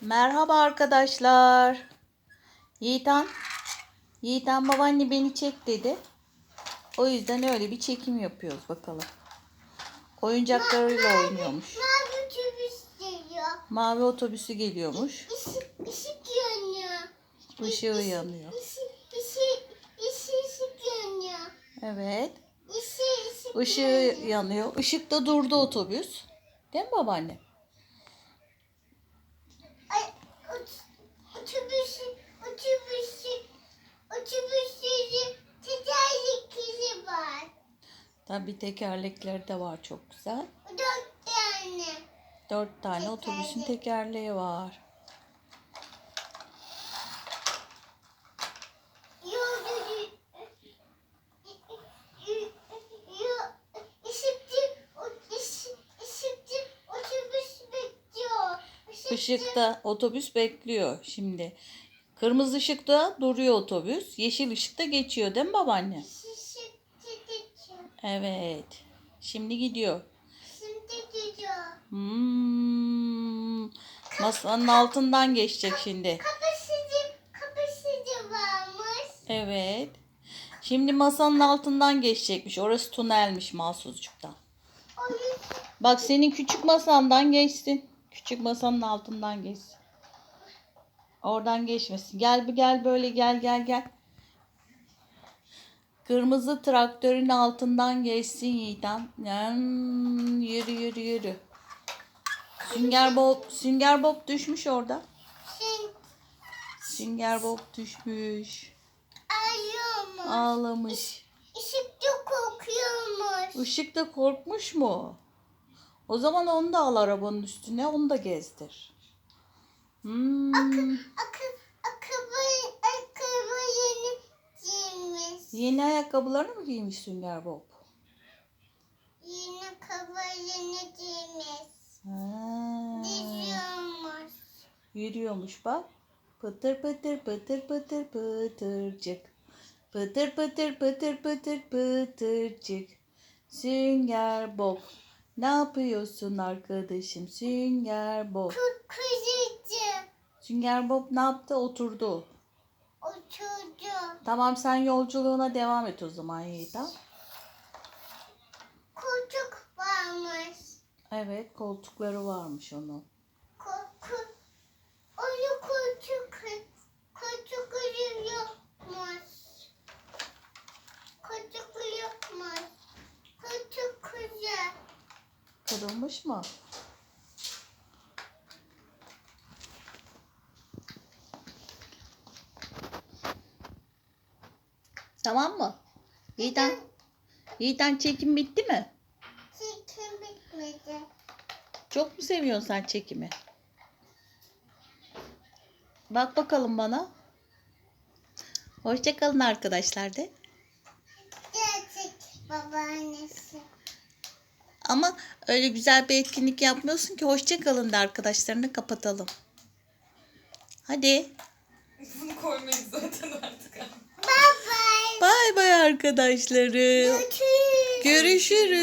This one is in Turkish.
Merhaba arkadaşlar. Yiğitan, Yiğitan babaanne beni çek dedi. O yüzden öyle bir çekim yapıyoruz bakalım. Oyuncaklarıyla oynuyormuş. Mavi otobüs geliyor. Mavi otobüsü geliyormuş. Işık, ışık yanıyor. Işığı yanıyor. Işık, ışık, ışık, ışık yanıyor. Evet. Işık, ışık Işığı yanıyor. yanıyor. Işıkta durdu otobüs. Değil mi babaanne? Otobüsü, otobüsü, otobüsü tekerlekleri var. Tabii tekerlekleri de var çok güzel. Dört tane. Dört tane otobüsün tekerleği var. Yolcu, ışıkçı, ışık, ışıkçı otobüs bekliyor. Işıkçı- Işıkta otobüs bekliyor şimdi. Kırmızı ışıkta duruyor otobüs. Yeşil ışıkta geçiyor değil mi babaanne? Evet. Şimdi gidiyor. Şimdi gidiyor. Hmm. Masanın altından geçecek şimdi. Kapısıcı, kapısıcı varmış. Evet. Şimdi masanın altından geçecekmiş. Orası tünelmiş mahsuzcuktan. Bak senin küçük masandan geçsin. Küçük masanın altından geçsin. Oradan geçmesin. Gel bir gel böyle gel gel gel. Kırmızı traktörün altından geçsin Yiğitan. Hmm, yürü yürü yürü. Sünger Bob, Sünger Bob düşmüş orada. Sünger Bob düşmüş. arıyormuş. Ağlamış. Işıkçı kokuyormuş. Işık da korkmuş mu? O zaman onu da al arabanın üstüne, onu da gezdir. Hmm. Akı, akıbı, akıbı yeni giymiş. Yeni ayakkabılarını mı giymiş Sünger Bob? Yeni yeni giymiş. Ha. Diziyormuş. Yürüyormuş bak. Pıtır pıtır pıtır pıtır pıtırcık. Pıtır pıtır pıtır pıtır pıtırcık. Sünger Bob. Ne yapıyorsun arkadaşım Sünger Bob? Kızıcı Sünger Bob ne yaptı? Oturdu. oturdu. Tamam sen yolculuğuna devam et o zaman Yiğit'em. Koltuk varmış. Evet koltukları varmış onun. Koku. Onu koltuk koltuk yokmuş. Koltuk yokmuş. Koltuk güzel. Kırılmış mı? Tamam mı? Yiğiten, Yiğiten çekim bitti mi? Çekim bitmedi. Çok mu seviyorsun sen çekimi? Bak bakalım bana. Hoşçakalın arkadaşlar de. Gerçek babaannesi. Ama öyle güzel bir etkinlik yapmıyorsun ki hoşçakalın de arkadaşlarını kapatalım. Hadi. Bunu koymayız zaten artık. Bye bye. Bay bay arkadaşlarım. Görüşürüz. Görüşürüz.